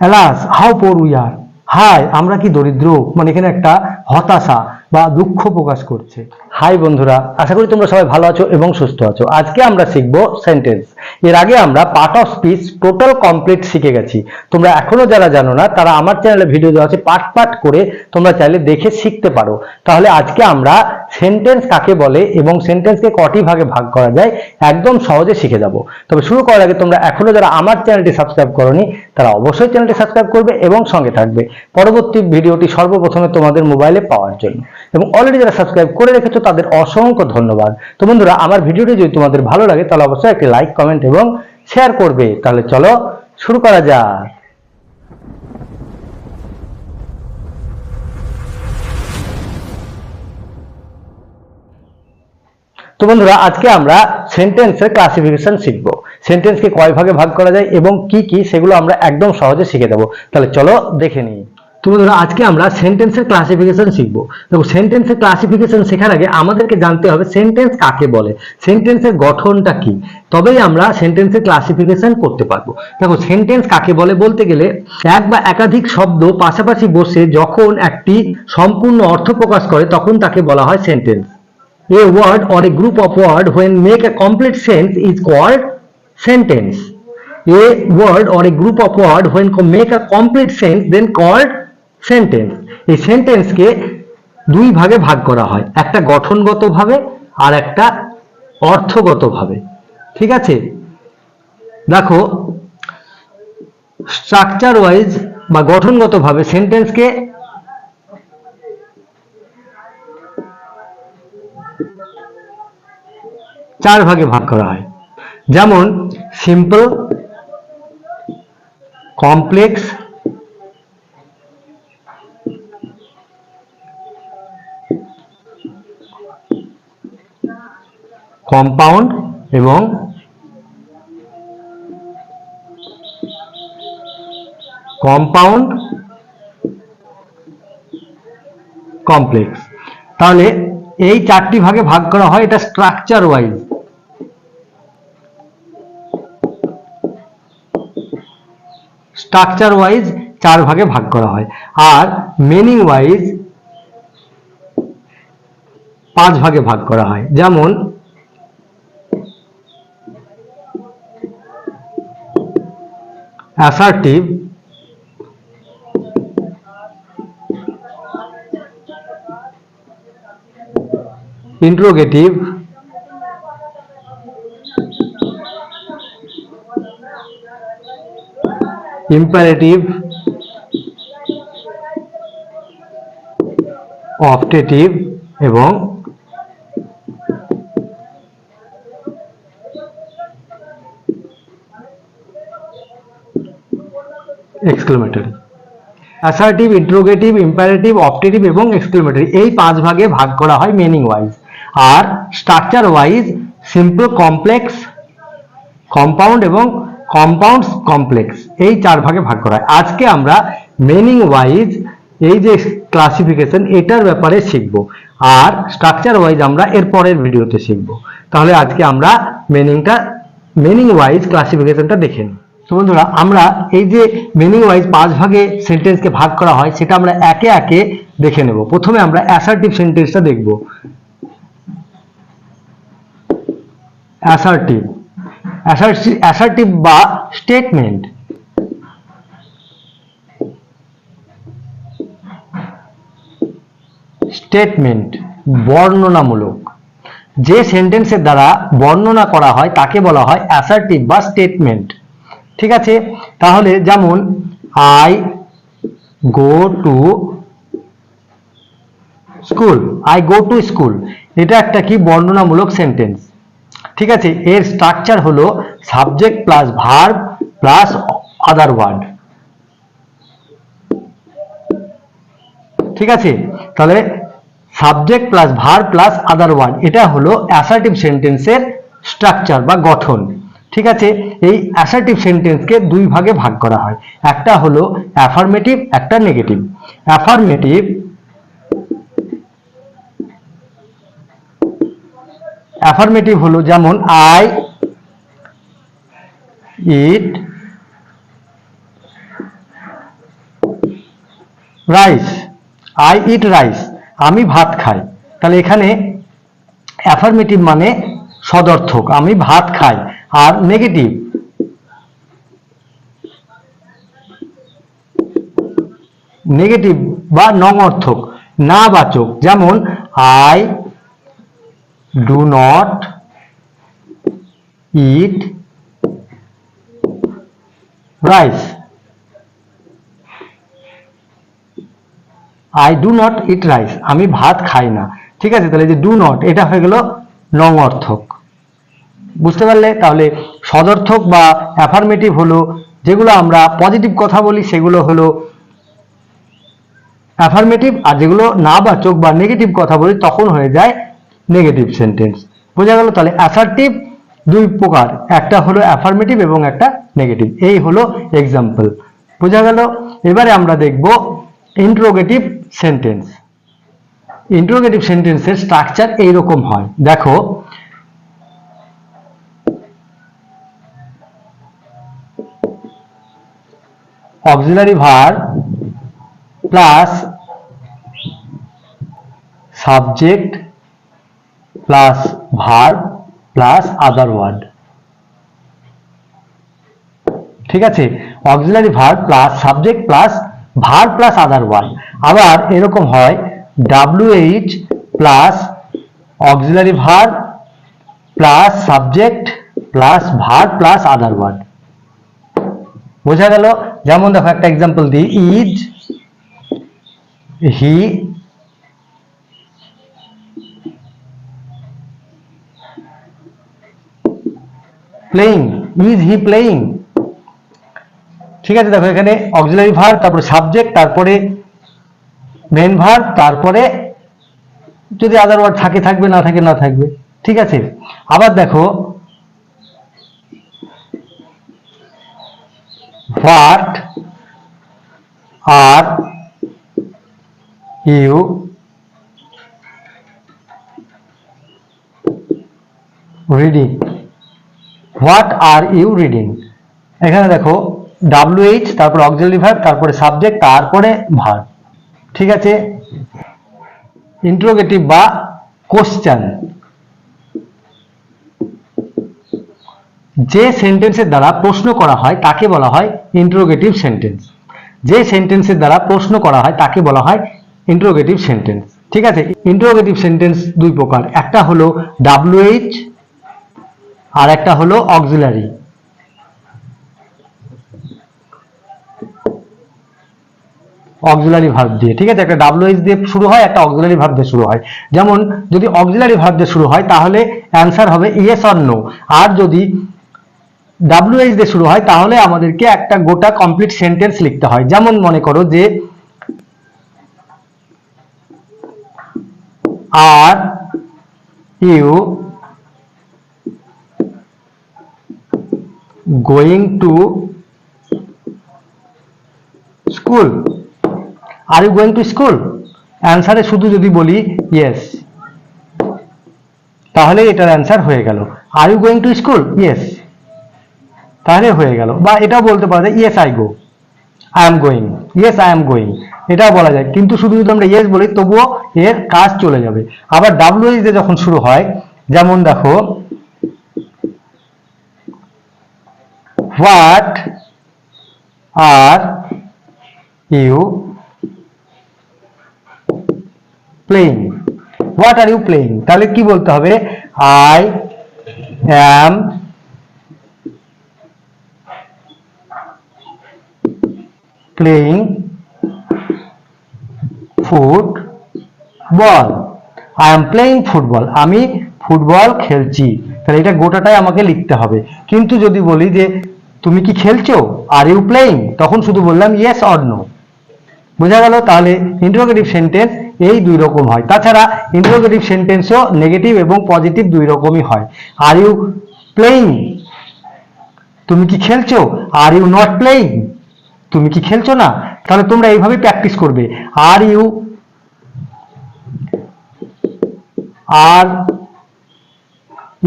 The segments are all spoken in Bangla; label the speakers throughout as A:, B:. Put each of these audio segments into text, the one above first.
A: Alas how poor we are হায়, আমরা কি দরিদ্র? মানে এখানে একটা হতাশা বা দুঃখ প্রকাশ করছে। হাই বন্ধুরা, আশা করি তোমরা সবাই ভালো আছো এবং সুস্থ আছো। আজকে আমরা শিখব সেন্টেন্স এর আগে আমরা part of speech total complete শিখে গেছি। তোমরা এখনও যারা জানো না, তারা আমার চ্যানেলে ভিডিও দেওয়া আছে পার্ট পার্ট করে তোমরা চাইলে দেখে শিখতে পারো। তাহলে আজকে আমরা সেন্টেন্স কাকে বলে এবং সেন্টেন্সকে কটি ভাগে ভাগ করা যায়, একদম সহজে শিখে যাব। তবে শুরু করার আগে তোমরা এখনও যারা আমার চ্যানেলটি সাবস্ক্রাইব করনি, তারা অবশ্যই চ্যানেলটি সাবস্ক্রাইব করবে এবং সঙ্গে থাকবে। পরবর্তী ভিডিওটি সর্বপ্রথমে তোমাদের মোবাইলে পাওয়ার জন্য। এবং অলরেডি যারা সাবস্ক্রাইব করে রেখেছো তাদের অসংখ্য ধন্যবাদ। তো বন্ধুরা, আমার ভিডিওটি যদি তোমাদের ভালো লাগে, তাহলে অবশ্যই একটি লাইক কমেন্ট এবং শেয়ার করবে। তাহলে চলো শুরু করা যাক। তো বন্ধুরা, আজকে আমরা সেন্টেন্সের ক্লাসিফিকেশন শিখব। সেন্টেন্সকে কয় ভাগে ভাগ করা যায় এবং কি কি সেগুলো আমরা একদম সহজে শিখে দেবো। তাহলে চলো দেখে নিই। তো বন্ধুরা আজকে আমরা সেন্টেন্সের ক্লাসিফিকেশন শিখব। দেখো সেন্টেন্সের ক্লাসিফিকেশন শেখার আগে আমাদেরকে জানতে হবে সেন্টেন্স কাকে বলে? সেন্টেন্সের গঠনটা কি? তবেই আমরা সেন্টেন্সের ক্লাসিফিকেশন করতে পারব। দেখো সেন্টেন্স কাকে বলে বলতে গেলে, এক বা একাধিক শব্দ পাশাপাশি বসে যখন একটি সম্পূর্ণ অর্থ প্রকাশ করে, তখন তাকে বলা হয় sentence a word or a group of word when make a complete sense is called sentence word or a group of words when co- make a complete sense then called sentence. এই সেন্টেন্সকে দুই ভাগে ভাগ করা হয়। একটা গঠনগতভাবে আর একটা অর্থগতভাবে। ঠিক আছে? দেখো স্ট্রাকচার ওয়াইজ বা গঠনগতভাবে সেন্টেন্সকে চার ভাগে ভাগ করা হয়। যেমন সিম্পল কমপ্লেক্স কম্পাউন্ড এবং কম্পাউন্ড কমপ্লেক্স তাহলে এই চারটি ভাগে ভাগ করা হয় এটা স্ট্রাকচার ওয়াইজ স্ট্রাকচার ওয়াইজ চার ভাগে ভাগ করা হয়। আর মিনিং ওয়াইজ পাঁচ ভাগে ভাগ করা হয়। যেমন অ্যাসার্টিভ ইন্ট্রোগেটিভ imperative. অপটেটিভ এবং exclamatory assertive interrogative imperative optative এবং এক্সক্লেমেটরি এই পাঁচ ভাগে ভাগ করা হয় মিনিং ওয়াইজ আর structure wise simple complex compound এবং কম্পাউন্ডস কমপ্লেক্স এই চার ভাগে ভাগ করা হয়। আজকে আমরা মিনিং ওয়াইজ এই যে ক্লাসিফিকেশন এটার ব্যাপারে শিখব। আর স্ট্রাকচার ওয়াইজ আমরা এর পরের ভিডিওতে শিখব। তাহলে আজকে আমরা মিনিংটা মিনিং ওয়াইজ ক্লাসিফিকেশনটা দেখে নিই। তো বন্ধুরা, আমরা এই যে মিনিং ওয়াইজ পাঁচ ভাগে সেন্টেন্সকে ভাগ করা হয়, সেটা আমরা একে একে দেখে নেব। প্রথমে আমরা অ্যাসার্টিভ সেন্টেন্সটা দেখব। অ্যাসার্টিভ অ্যাসার্টিভ বা স্টেটমেন্ট স্টেটমেন্ট বর্ণনামূলক। যে সেন্টেন্সের দ্বারা বর্ণনা করা হয়, তাকে বলা হয় অ্যাসার্টিভ বা স্টেটমেন্ট ঠিক আছে? তাহলে যেমন I go to school I go to school এটা একটা কি বর্ণনামূলক সেন্টেন্স ঠিক আছে? এর স্ট্রাকচার হলো subject plus verb plus other word ঠিক আছে? তাহলে subject plus verb plus other word এটা হলো অ্যাসার্টিভ সেন্টেন্সের স্ট্রাকচার বা গঠন। ঠিক আছে? এই অ্যাসার্টিভ সেন্টেন্সকে দুই ভাগে ভাগ করা হয়। একটা হলো অ্যাফার্মেটিভ একটা নেগেটিভ অ্যাফার্মেটিভ অ্যাফার্মেটিভ হলো যেমন I eat rice I eat rice আমি ভাত খাই। তাহলে এখানে অ্যাফার্মেটিভ মানে সদর্থক। আমি ভাত খাই। আর নেগেটিভ নেগেটিভ বা নং অর্থক না বাচক যেমন I do not eat rice I do not eat rice আমি ভাত খাই না। ঠিক আছে, তাহলে যে ডু নট এটা হয়ে গেল নং অর্থক বুঝতে পারলে তাহলে সদর্থক বা অ্যাফার্মেটিভ হলো, যেগুলো আমরা পজিটিভ কথা বলি সেগুলো হলো অ্যাফার্মেটিভ আর যেগুলো না বাচক বা নেগেটিভ কথা বলি তখন হয়ে যায় নেগেটিভ সেন্টেন্স বোঝা গেল? তাহলে অ্যাসার্টিভ দুই প্রকার, একটা হলো অ্যাফার্মেটিভ এবং একটা নেগেটিভ এই হলো এক্সাম্পল বোঝা গেল? এবারে আমরা দেখব ইন্ট্রোগেটিভ সেন্টেন্স ইন্ট্রোগেটিভ সেন্টেন্সের স্ট্রাকচার এইরকম হয়। দেখো auxiliary verb plus subject plus verb plus other word ঠিক আছে? Auxiliary verb plus subject plus verb plus other word আবার এরকম হয় W H plus auxiliary verb plus subject plus verb plus other word বোঝা গেল, যেমন দেখো একটা এক্সাম্পল দিই is he playing is he playing ঠিক আছে, দেখো এখানে অক্সিলারি ভার তারপরে সাবজেক্ট তারপরে মেন ভার তারপরে যদি আদার ওয়ার্ড থাকে, থাকবে, না থাকে, না থাকবে, ঠিক আছে? আবার দেখো what are you reading what are you reading এখানে দেখো এইচ তারপরে অক্সিলারি ভার্ব তারপরে সাবজেক্ট তারপরে ভার্ব ঠিক আছে? ইন্ট্রোগেটিভ বা কোশ্চেন যে সেন্টেন্সের দ্বারা প্রশ্ন করা হয়, তাকে বলা হয় ইন্ট্রোগেটিভ সেন্টেন্স যে সেন্টেন্সের দ্বারা প্রশ্ন করা হয়, তাকে বলা হয় ইন্ট্রোগেটিভ সেন্টেন্স ঠিক আছে? ইন্ট্রোগেটিভ সেন্টেন্স দুই প্রকার। একটা হলো ডাব্লিউএইচ আর একটা হলো অক্সিলারি অক্সিলারি ভার্ব দিয়ে। ঠিক আছে? একটা ডাব্লিউএইচ দিয়ে শুরু হয়, একটা অক্সিলারি ভার্ব দিয়ে শুরু হয়। যেমন, যদি অক্সিলারি ভার্ব দিয়ে শুরু হয়, তাহলে অ্যান্সার হবে ইয়েস অর নো আর যদি ডাব্লিউএইচ দিয়ে শুরু হয়, তাহলে আমাদেরকে একটা গোটা কমপ্লিট সেন্টেন্স লিখতে হয়। যেমন মনে করো যে are you going to school are you going to school অ্যান্সারে শুধু যদি বলি ইয়েস তাহলে এটার অ্যান্সার হয়ে গেল। Are you going to school yes তাহলে হয়ে গেল। বা এটাও বলতে পারা যায় yes I go I am going yes I am going এটাও বলা যায়। কিন্তু শুধু যদি আমরা ইয়েস বলি, তবুও এর কাজ চলে যাবে। আবার ডাব্লিউ দিয়ে যখন শুরু হয়, যেমন দেখো what are you playing what are you playing তাহলে কি বলতে হবে? I am playing football I am playing football আমি ফুটবল খেলছি। তাহলে এটা গোটাটাই আমাকে লিখতে হবে। কিন্তু যদি বলি যে, তুমি কি খেলছো? আর ইউ প্লেইং তখন শুধু বললাম ইয়েস অর নো বোঝা গেল? তাহলে ইন্টারোগেটিভ সেন্টেন্স এই দুই রকম হয়। তাছাড়া ইন্টারোগেটিভ সেন্টেন্সও নেগেটিভ এবং পজিটিভ দুই রকমই হয়। আর ইউ প্লেইং তুমি কি খেলছো? আর ইউ নট প্লেইং তুমি কি খেলছো না? তাহলে তোমরা এইভাবে প্র্যাকটিস করবে। Are you are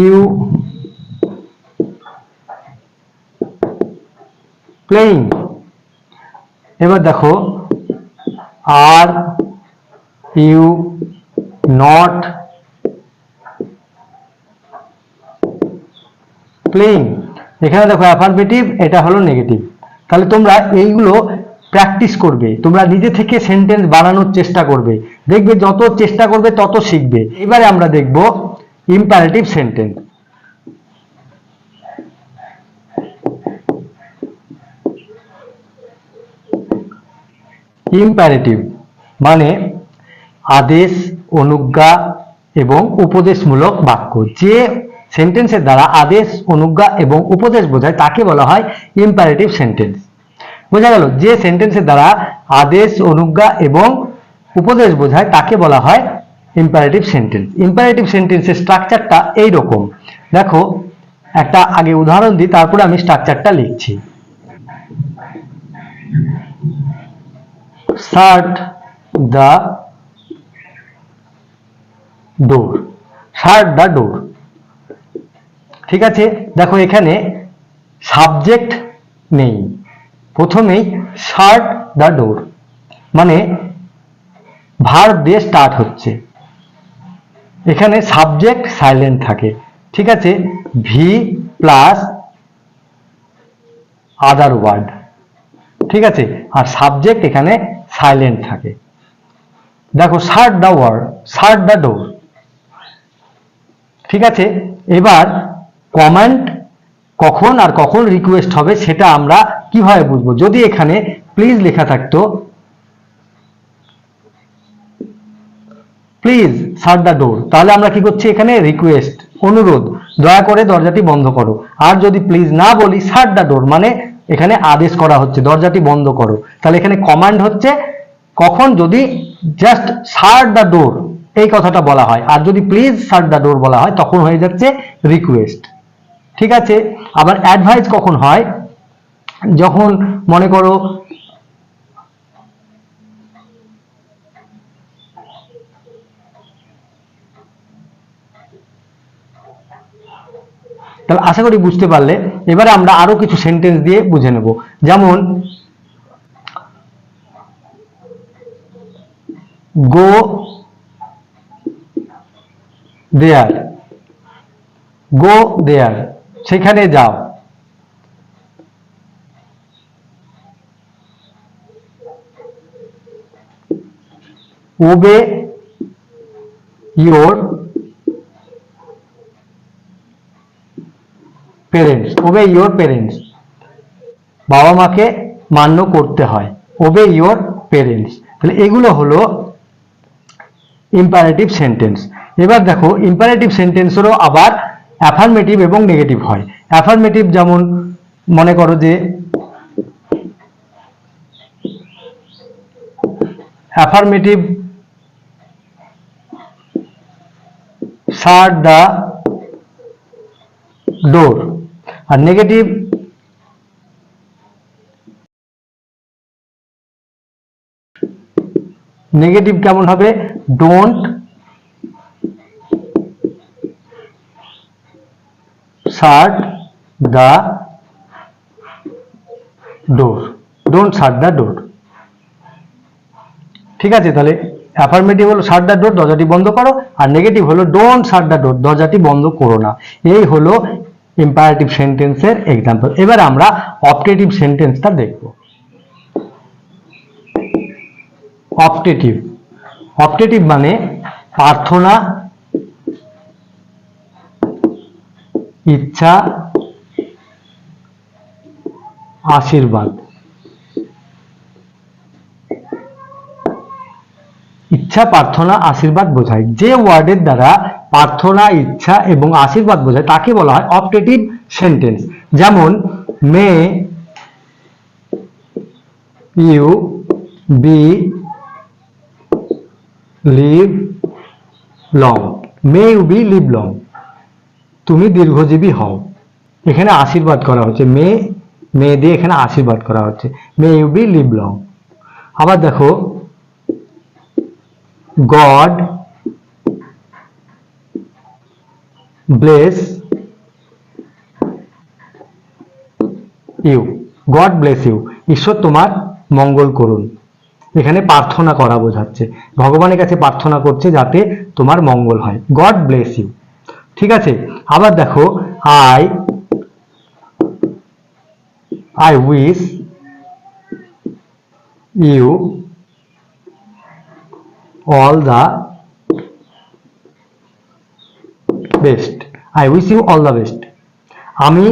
A: you playing এবার দেখো, আর ইউ নট প্লেইং এখানে দেখো অ্যাফারমেটিভ এটা হলো নেগেটিভ তাহলে তোমরা এইগুলো প্র্যাকটিস করবে। তোমরা নিজে থেকে সেন্টেন্স বানানোর চেষ্টা করবে। দেখবে যত চেষ্টা করবে, তত শিখবে। এবারে আমরা দেখব ইম্পারেটিভ সেন্টেন্স ইম্প্যারেটিভ মানে আদেশ, অনুজ্ঞা এবং উপদেশমূলক বাক্য। যে সেন্টেন্সের দ্বারা আদেশ, অনুজ্ঞা এবং উপদেশ বোঝায়, তাকে বলা হয় ইম্প্যারেটিভ সেন্টেন্স বোঝা গেল, যে সেন্টেন্সের দ্বারা আদেশ, অনুজ্ঞা এবং উপদেশ বোঝায়, তাকে বলা হয় ইম্পারেটিভ সেন্টেন্স ইম্পারেটিভ সেন্টেন্সের স্ট্রাকচারটা এই রকম দেখো, একটা আগে উদাহরণ দিই, তারপরে আমি স্ট্রাকচারটা লিখছি। Shut the door shut the door ঠিক আছে? দেখো এখানে সাবজেক্ট নেই। প্রথমেই শার্ট দ্য ডোর মানে ভার দিয়ে স্টার্ট হচ্ছে। এখানে সাবজেক্ট সাইলেন্ট থাকে। ঠিক আছে? ভি প্লাস আদার ওয়ার্ড ঠিক আছে? আর সাবজেক্ট এখানে সাইলেন্ট থাকে। দেখো shut the word shut the door ঠিক আছে? এবার কমান্ড কখন আর কখন রিকোয়েস্ট হবে সেটা আমরা কীভাবে বুঝব? যদি এখানে প্লিজ লেখা থাকতো প্লিজ সার দ্য ডোর তাহলে আমরা কি করছি এখানে? রিকোয়েস্ট অনুরোধ, দয়া করে দরজাটি বন্ধ করো। আর যদি প্লিজ না বলি শার্ট দ্য ডোর মানে এখানে আদেশ করা হচ্ছে, দরজাটি বন্ধ করো। তাহলে এখানে কমান্ড হচ্ছে, কখন যদি জাস্ট সার দ্য ডোর এই কথাটা বলা হয়। আর যদি প্লিজ সার দ্য ডোর বলা হয়, তখন হয়ে যাচ্ছে রিকোয়েস্ট ঠিক আছে? আবার অ্যাডভাইস কখন হয়? যখন মনে করো, তাহলে আশা করি বুঝতে পারলে। এবারে আমরা আরও কিছু সেন্টেন্স দিয়ে বুঝে নেব। যেমন গো দেয়ার গো দেয়ার সেখানে যাও। Obey your parents obey your parents. বাবা মাকে মান্য করতে হয় ওবে ইয়োর পেরেন্টস। তাহলে এগুলো হলো ইম্পারেটিভ সেন্টেন্স এবার দেখো ইম্পারেটিভ সেন্টেন্সেরও আবার অ্যাফার্মেটিভ এবং নেগেটিভ হয়। অ্যাফার্মেটিভ যেমন মনে করো যে অ্যাফার্মেটিভ শার্ট দ্য ডোর আর নেগেটিভ নেগেটিভ কেমন হবে? Don't shut the door. Don't shut the door. ঠিক আছে, তাহলে অ্যাফার্মেটিভ হলো শার্ট দ্য ডোর, দরজাটি বন্ধ করো, আর নেগেটিভ হলো ডোন্ট শার্ট দ্য ডোর, দরজাটি বন্ধ করো না। এই হলো ইম্পারেটিভ সেন্টেন্সের এক্সাম্পল এবার আমরা অপটেটিভ সেন্টেন্সটা দেখব। অপটেটিভ অপটেটিভ মানে প্রার্থনা ইচ্ছা, আশীর্বাদ। ইচ্ছা, প্রার্থনা, আশীর্বাদ বোঝায়। যে ওয়ার্ডের দ্বারা প্রার্থনা, ইচ্ছা এবং আশীর্বাদ বোঝায়, তাকে বলা হয় অপটেটিভ সেন্টেন্স। যেমন, may you be live long. May you be live long. তুমি দীর্ঘজীবী হও। এখানে আশীর্বাদ করা হচ্ছে। মে মে দিয়ে এখানে আশীর্বাদ করা হচ্ছে। May you be live long আবার দেখো God bless you God bless you ঈশ্বর তোমার মঙ্গল করুন। এখানে প্রার্থনা করা বোঝাচ্ছে। ভগবানের কাছে প্রার্থনা করছে যাতে তোমার মঙ্গল হয়। গড ব্লেস ইউ ঠিক আছে? আবার দেখো I I wish you all the best I wish you all the best আমি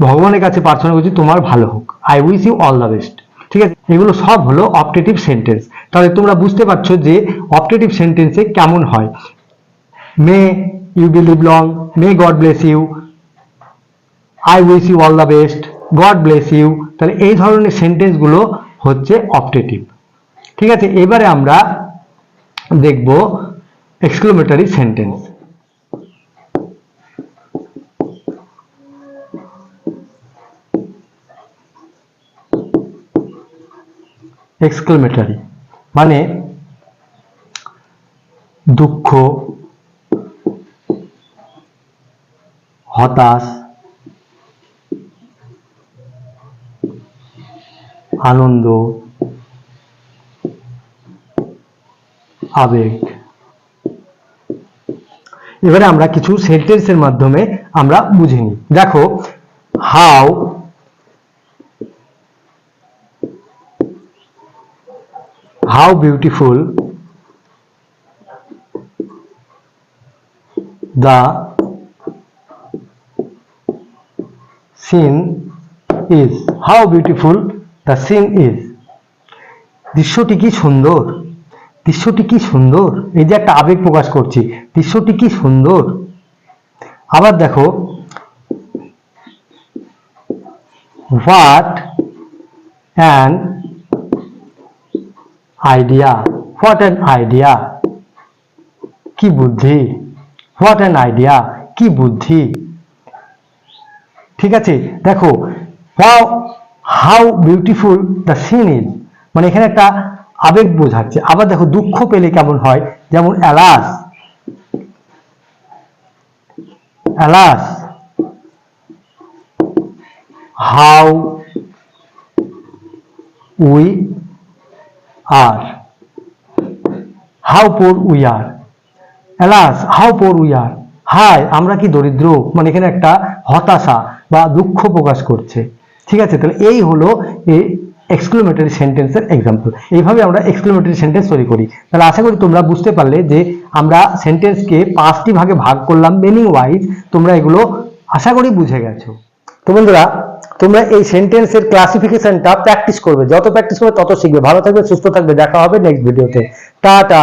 A: ভগবানের কাছে প্রার্থনা করছি তোমার ভালো হোক। I wish you all the best ঠিক আছে? এগুলো সব হলো অপটেটিভ সেন্টেন্স তাহলে তোমরা বুঝতে পারছ যে অপটেটিভ সেন্টেন্সে কেমন হয়। May you believe long may God bless you I wish you all the best God bless you তাহলে এই ধরনের সেন্টেন্সগুলো হচ্ছে অপটেটিভ ঠিক আছে? এবারে আমরা দেখব এক্সক্লোমেটারি সেন্টেন্স এক্সক্লেমেটারি মানে দুঃখ হতাশ, আনন্দ, আবেগ। এবারে আমরা কিছু সেন্টেন্সের মাধ্যমে আমরা বুঝে নিই। দেখো how how beautiful the scene is. How beautiful the scene is. দৃশ্যটি কি সুন্দর? দৃশ্যটি কি সুন্দর? এই যে একটা আবেগ প্রকাশ করছি, দৃশ্যটি কি সুন্দর? আবার দেখো what and idea what an idea কি বুদ্ধি? হোয়াট অ্যান আইডিয়া কি বুদ্ধি? ঠিক আছে? দেখো how how beautiful the scene is মানে এখানে একটা আবেগ বোঝাচ্ছে। আবার দেখো, দুঃখ পেলে কেমন হয়? যেমন alas alas how we are how poor we are alas how poor we are high আমরা কি দরিদ্র? মানে এখানে একটা হতাশা বা দুঃখ প্রকাশ করছে। ঠিক আছে, তাহলে এই হলো এক্সক্লোমেটারি সেন্টেন্সের এক্সাম্পল এইভাবে আমরা এক্সক্লোমেটারি সেন্টেন্স তৈরি করি। তাহলে আশা করি তোমরা বুঝতে পারলে যে আমরা সেন্টেন্সকে পাঁচটি ভাগে ভাগ করলাম মিনিং ওয়াইজ তোমরা এগুলো আশা করি বুঝে গেছো। তো বন্ধুরা, তোমরা এই সেন্টেন্সের ক্লাসিফিকেশনটা প্র্যাকটিস করবে। যত প্র্যাকটিস করবে তত শিখবে। ভালো থাকবে, সুস্থ থাকবে। দেখা হবে নেক্সট ভিডিওতে টাটা!